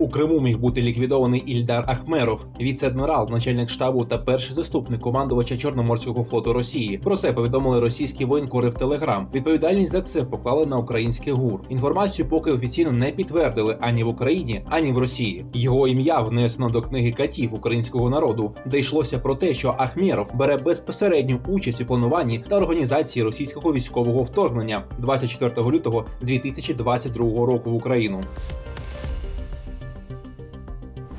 У Криму міг бути ліквідований Ільдар Ахмеров, віце-адмірал, начальник штабу та перший заступник командувача Чорноморського флоту Росії. Про це повідомили російські воєнкори в Телеграм. Відповідальність за це поклали на українське ГУР. Інформацію поки офіційно не підтвердили ані в Україні, ані в Росії. Його ім'я внесено до книги катів українського народу, де йшлося про те, що Ахмєров бере безпосередню участь у плануванні та організації російського військового вторгнення 24 лютого 2022 року в Україну.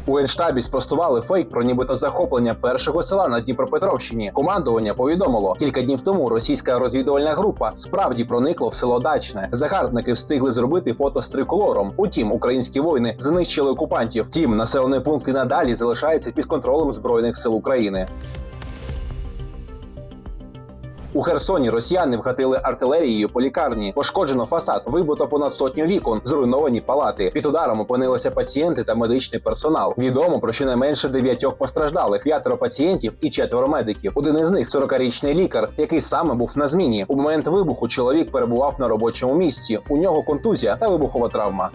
У генштабі спростували фейк про нібито захоплення першого села на Дніпропетровщині. Командування повідомило, кілька днів тому російська розвідувальна група справді проникла в село Дачне. Загарбники встигли зробити фото з триколором. Утім, українські воїни знищили окупантів. Втім, населений пункт і надалі залишається під контролем збройних сил України. У Херсоні росіяни вгатили артилерією по лікарні. Пошкоджено фасад, вибито понад сотню вікон, зруйновані палати. Під ударом опинилися пацієнти та медичний персонал. Відомо про щонайменше дев'ятьох постраждалих, п'ятеро пацієнтів і четверо медиків. Один із них 40-річний лікар, який саме був на зміні. У момент вибуху чоловік перебував на робочому місці. У нього контузія та вибухова травма.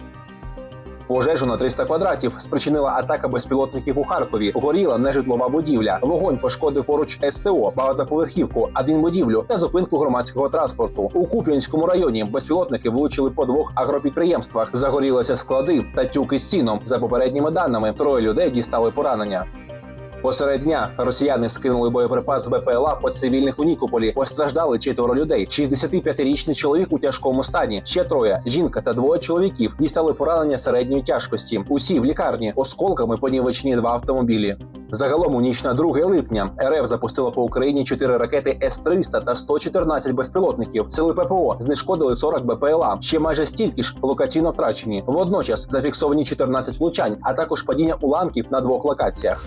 Пожежу на 300 квадратів спричинила атака безпілотників у Харкові. Горіла нежитлова будівля. Вогонь пошкодив поруч СТО, багатоповерхівку, адмінбудівлю та зупинку громадського транспорту. У Куп'янському районі безпілотники влучили по двох агропідприємствах. Загорілися склади та тюки з сіном. За попередніми даними, троє людей дістали поранення. Посеред дня росіяни скинули боєприпас з БПЛА по цивільних у Нікополі. Постраждали четверо людей. 65-річний чоловік у тяжкому стані. Ще троє жінка та двоє чоловіків дістали поранення середньої тяжкості. Усі в лікарні осколками понівечені два автомобілі. Загалом у ніч на 2 липня РФ запустила по Україні 4 ракети С-300 та 114 безпілотників. Сили ППО знешкодили 40 БПЛА. Ще майже стільки ж локаційно втрачені. Водночас зафіксовані 14 влучань, а також падіння уламків на двох локаціях.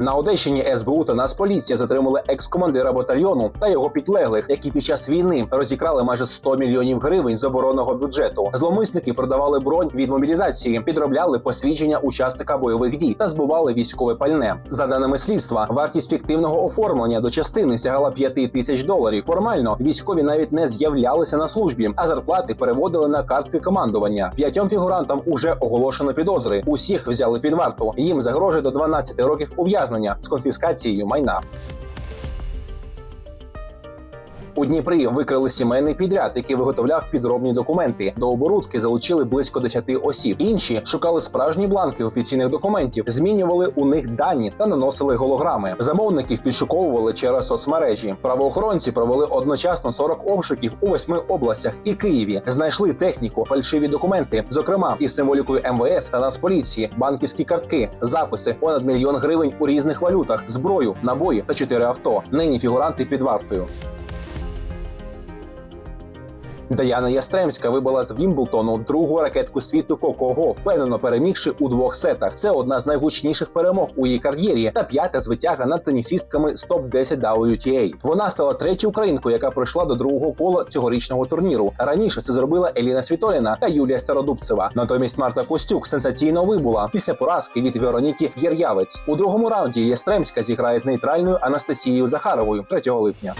На Одещині СБУ та Нацполіція затримали екс-командира батальйону та його підлеглих, які під час війни розікрали майже 100 мільйонів гривень з оборонного бюджету. Зломисники продавали бронь від мобілізації, підробляли посвідчення учасника бойових дій та збували військове пальне. За даними слідства, вартість фіктивного оформлення до частини сягала 5 тисяч доларів. Формально військові навіть не з'являлися на службі, а зарплати переводили на картки командування. П'ятьом фігурантам уже оголошено підозри. Усіх взяли під варту. Їм загрожує до 12 років ув'язнення з конфіскацією майна. У Дніпрі викрили сімейний підряд, який виготовляв підробні документи. До оборудки залучили близько 10 осіб. Інші шукали справжні бланки офіційних документів, змінювали у них дані та наносили голограми. Замовників підшуковували через соцмережі. Правоохоронці провели одночасно 40 обшуків у восьми областях і Києві. Знайшли техніку, фальшиві документи, зокрема із символікою МВС та Нацполіції, банківські картки, записи, понад мільйон гривень у різних валютах, зброю, набої та чотири авто. Нині фігуранти під вартою. Даяна Ястремська вибила з Вімблтону другу ракетку світу Коко впевнено перемігши у двох сетах. Це одна з найгучніших перемог у її кар'єрі та п'ята звитяга над тенісістками з топ 10 WTA. Вона стала третьою українкою, яка пройшла до другого кола цьогорічного турніру. Раніше це зробила Еліна Світоліна та Юлія Стародубцева. Натомість Марта Костюк сенсаційно вибула після поразки від Вероніки Єр'явець. У другому раунді Ястремська зіграє з нейтральною Анастасією Захаровою 3 липня.